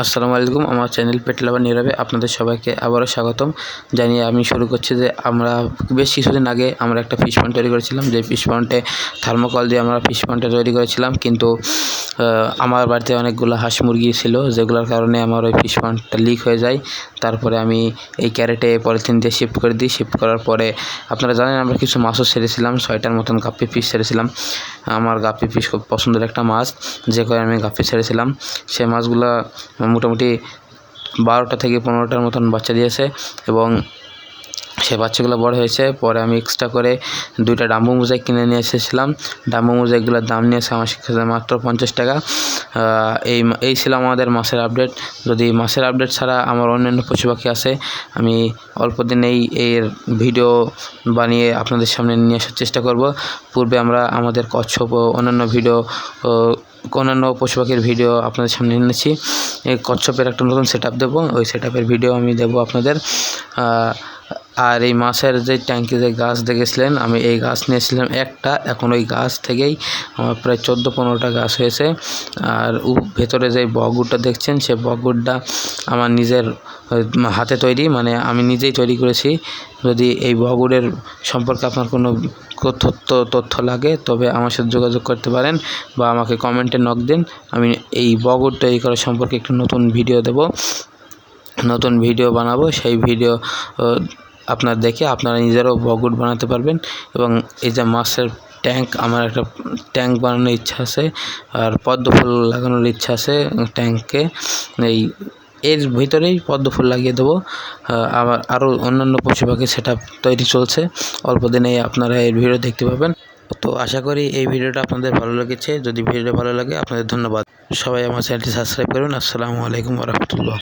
আসসালামু আলাইকুম, আমার চ্যানেল পেটলাবার নীরবে, আপনাদের সবাইকে আবারও স্বাগতম। জানিয়ে আমি শুরু করছি যে আমরা বেশ কিছুদিন আগে আমরা একটা ফিশ পন্ড তৈরি করেছিলাম, যে ফিশ পন্ডে থার্মোকল দিয়ে আমরা ফিশ পন্ডটা তৈরি করেছিলাম, কিন্তু আমার বাড়িতে অনেকগুলো হাঁস মুরগি ছিল, যেগুলোর কারণে আমার ওই ফিশ পন্ডটা লিক হয়ে যায়। তারপরে আমি এই ক্যারেটে পলিথিন দিয়ে শিফট করে দিই শিফট করার পরে, আপনারা জানেন আমরা কিছু মাছও ছেড়েছিলাম, ছয়টার মতন গাপ্পি পিস ছেড়েছিলাম। আমার গাপ্পি পিস খুব পছন্দের একটা মাছ, যে করে আমি গাপ্পি ছেড়েছিলাম। সেই মাছগুলো মোটামুটি বারোটা থেকে পনেরোটার মতন বাচ্চা দিয়েছে এবং সে বাচ্চাগুলো বড় হয়েছে। পরে আমি এক্সট্রা করে দুইটা ডাম্বু মোজাইক কিনে নিয়ে এসেছিলাম। ডাম্বু মোজাইকগুলোর দাম নিয়েছে আমার কাছে মাত্র পঞ্চাশ টাকা। এই এই ছিল আমাদের মাসের আপডেট যদি মাসের আপডেট ছাড়া আমার অন্যান্য পশু পাখি আছে, আমি অল্প দিনেই এর ভিডিও বানিয়ে আপনাদের সামনে নিয়ে আসার চেষ্টা করব। পূর্বে আমরা আমাদের কচ্ছপ ও অন্যান্য ভিডিও অন্যান্য পশু পাখির ভিডিও আপনাদের সামনে এনেছি এই কচ্ছপের একটা নতুন সেট আপ দেবো। ওই সেট আপের ভিডিও আমি দেবো আপনাদের। আর এই মাছের যে ট্যাঙ্কি যে গাছ দেখেছিলেন, আমি এই গাছ নিয়েছিলাম একটা। এখন ওই গাছ থেকেই আমার প্রায় চোদ্দ পনেরোটা গাছ হয়েছে। আর উ- ভেতরে যে বগুড়টা দেখছেন, সে বগুড়টা আমার নিজের হাতে তৈরি। মানে আমি নিজেই তৈরি করেছি। যদি এই বগুড়ের সম্পর্কে আপনার কোনো তথ্য তথ্য লাগে, তবে আমার সাথে যোগাযোগ করতে পারেন বা আমাকে কমেন্টে নক দিন। আমি এই বগুড় তৈরি করা সম্পর্কে একটু নতুন ভিডিও দেব। নতুন ভিডিও বানাবো। সেই ভিডিও আপনার দেখে আপনারা নিজেরাও বগুট বানাতে পারবেন এবং এই যে মাছের ট্যাঙ্ক, আমার একটা ট্যাঙ্ক বানানোর ইচ্ছা আছে আর পদ্ম ফুল লাগানোর ইচ্ছা আছে ট্যাঙ্কে। এই, এর ভিতরেই পদ্ম ফুল লাগিয়ে দেবো। আবার আরও অন্যান্য পশু পাখি সেট তৈরি চলছে। অল্প দিনেই আপনারা এই ভিডিও দেখতে পাবেন। তো আশা করি এই ভিডিওটা আপনাদের ভালো লেগেছে। যদি ভিডিওটা ভালো লাগে আপনাদের ধন্যবাদ। সবাই আমার চ্যানেলটি সাবস্ক্রাইব করুন। আসসালামু আলাইকুম রহমতুল্লাহ।